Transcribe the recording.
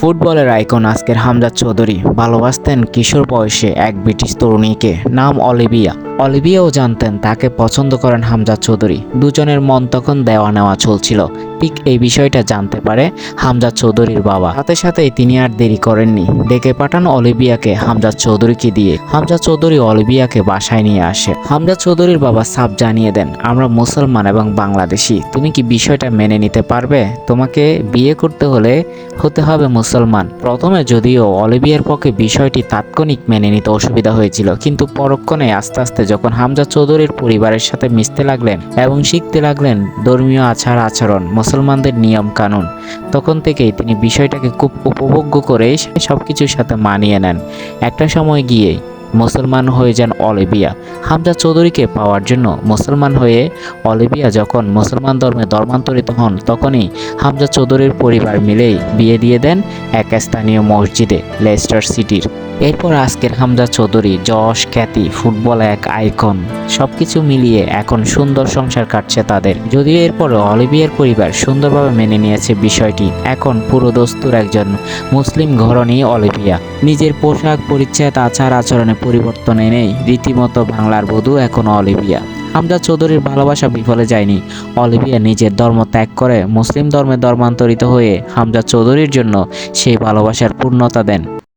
ফুটবলের আইকন আজকের হামজাদ চৌধুরী। ভালোবাসতেন কিশোর বয়সে এক ব্রিটিশ তরুণীকে। নাম অলিভিয়া। অলিভিয়াও জানতেন তাকে পছন্দ করেন হামজা চৌধুরী। দুজনের মন তখন দেওয়া নেওয়া চলছিল। ঠিক এই বিষয়টা জানতে পারে হামজা চৌধুরীর বাবা। সাথে সাথেই তিনি আর দেরি করেননি। ডেকে পাঠান অলিভিয়াকে, হামজা চৌধুরীকে দিয়ে। হামজা চৌধুরী অলিভিয়াকে বাসায় নিয়ে আসে। হামজা চৌধুরীর বাবা সাব জানিয়ে দেন, আমরা মুসলমান এবং বাংলাদেশি। তুমি কি বিষয়টা মেনে নিতে পারবে? তোমাকে বিয়ে করতে হলে হতে হবে মুসলমান। প্রথমে যদিও অলিভিয়ার পক্ষে বিষয়টি তাৎক্ষণিক মেনে নিতে অসুবিধা হয়েছিল, কিন্তু পরক্ষণে আস্তে আস্তে যখন হামজা চৌধুরীর পরিবারের সাথে মিশতে লাগলেন এবং শিখতে লাগলেন ধর্মীয় আচার আচরণ, মুসলমানদের নিয়ম কানুন, তখন থেকেই তিনি বিষয়টাকে খুব উপভোগ্য করে সব কিছুর সাথে মানিয়ে নেন। একটা সময় গিয়ে মুসলমান হয়ে যান অলিভিয়া। হামজা চৌধুরীকে পাওয়ার জন্য মুসলমান হয়ে অলিভিয়া যখন মুসলমান ধর্মে ধর্মান্তরিত হন, তখনই হামজা চৌধুরীর পরিবার মিলেই বিয়ে দিয়ে দেন এক স্থানীয় মসজিদে, লেস্টার সিটির। এরপর আজকের হামজা চৌধুরী যশ, খ্যাতি, ফুটবল এক আইকন। সবকিছু মিলিয়ে এখন সুন্দর সংসার কাটছে তাদের। যদিও এরপর অলিভিয়ার পরিবার সুন্দরভাবে মেনে নিয়েছে বিষয়টি, এখন পুরো দস্তুর একজন মুসলিম ঘরণী অলিভিয়া। নিজের পোশাক পরিচ্ছদ আচার আচরণে পরিবর্তন এনেই রীতিমতো বাংলার বধূ এখন অলিভিয়া। হামজা চৌধুরীর ভালোবাসা বিফলে যায়নি। অলিভিয়া নিজের ধর্ম ত্যাগ করে মুসলিম ধর্মে ধর্মান্তরিত হয়ে হামজা চৌধুরীর জন্য সেই ভালোবাসার পূর্ণতা দেন।